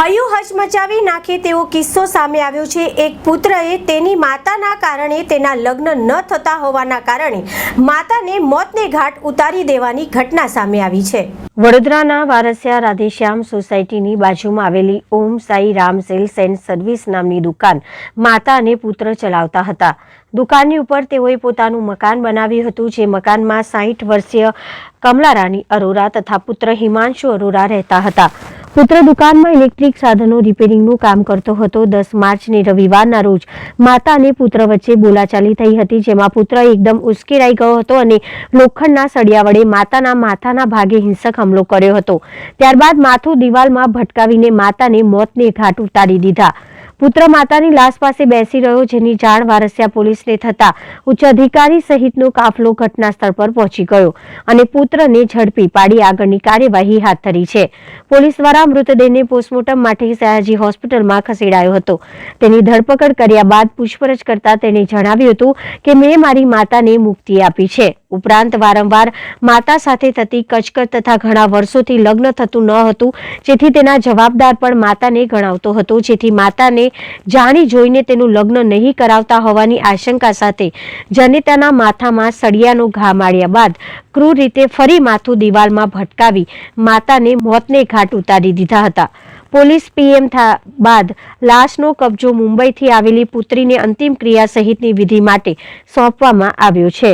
હૈયું હચમચાવી નાખે તેવો કિસ્સો સામે આવ્યો છે. એક પુત્રએ તેની માતાના કારણે તેના લગ્ન ન થતા હોવાના કારણે માતાને મોતને ઘાટ ઉતારી દેવાની ઘટના સામે આવી છે. વડોદરાના વારસિયા રાધેશ્યામ સોસાયટીની બાજુમાં આવેલી Om Sai Ram sales and service નામની દુકાન માતા અને પુત્ર ચલાવતા હતા. દુકાનની ઉપર તેઓએ પોતાનું મકાન બનાવ્યું હતું, જે મકાનમાં સાહીઠ વર્ષીય કમલારાની અરોરા તથા પુત્ર હિમાંશુ અરોરા રહેતા હતા. પુત્ર દુકાનમાં ઇલેક્ટ્રિક સાધનો રિપેરિંગનું કામ કરતો હતો. દસ માર્ચને રવિવારના રોજ માતા અને પુત્ર વચ્ચે બોલાચાલી થઈ હતી, જેમાં પુત્ર એકદમ ઉશ્કેરાઈ ગયો હતો અને લોખંડના સળિયા વડે માતાના માથાના ભાગે હિંસક હુમલો કર્યો હતો. ત્યારબાદ માથું દિવાલમાં ભટકાવીને માતાને મોતને ઘાટ ઉતારી દીધા. પુત્ર માતાની લાશ પાસે બેસી રહ્યો, જેની જાણ વારસિયા પોલીસને થતા ઉચ્ચ અધિકારી સહિતનો કાફલો ઘટના સ્થળ પર પહોંચી ગયો અને પુત્રને ઝડપી પાડી આગળની કાર્યવાહી હાથ ધરી છે. પોલીસ દ્વારા મૃતદેહને પોસ્ટમોર્ટમ માટે સયાજી હોસ્પિટલમાં ખસેડાયો હતો. તેની ધરપકડ કર્યા બાદ પૂછપરછ કરતા તેણે જણાવ્યું હતું કે, મેં મારી માતાને મુક્તિ આપી છે. ઉપરાંત વારંવાર માતા સાથે થતી કચકચ તથા ઘણા વર્ષોથી લગ્ન થતું ન હતું, જેથી તેના જવાબદાર પણ માતાને ગણાવતો હતો, જેથી માતાને જાણી જોઈને તેનું લગ્ન નહીં કરાવતા હોવાની આશંકા સાથે જનિતાના માથામાં સળિયાનો ઘા માર્યા બાદ ક્રૂર રીતે ફરી માથું દિવાલમાં ભટકાવી માતાને મોતને ઘાટ ઉતારી દીધા હતા. પોલીસ પીએમ થા બાદ લાશનો કબજો મુંબઈથી આવેલી પુત્રીને અંતિમ ક્રિયા સહિતની વિધિ માટે સોંપવામાં આવ્યો છે.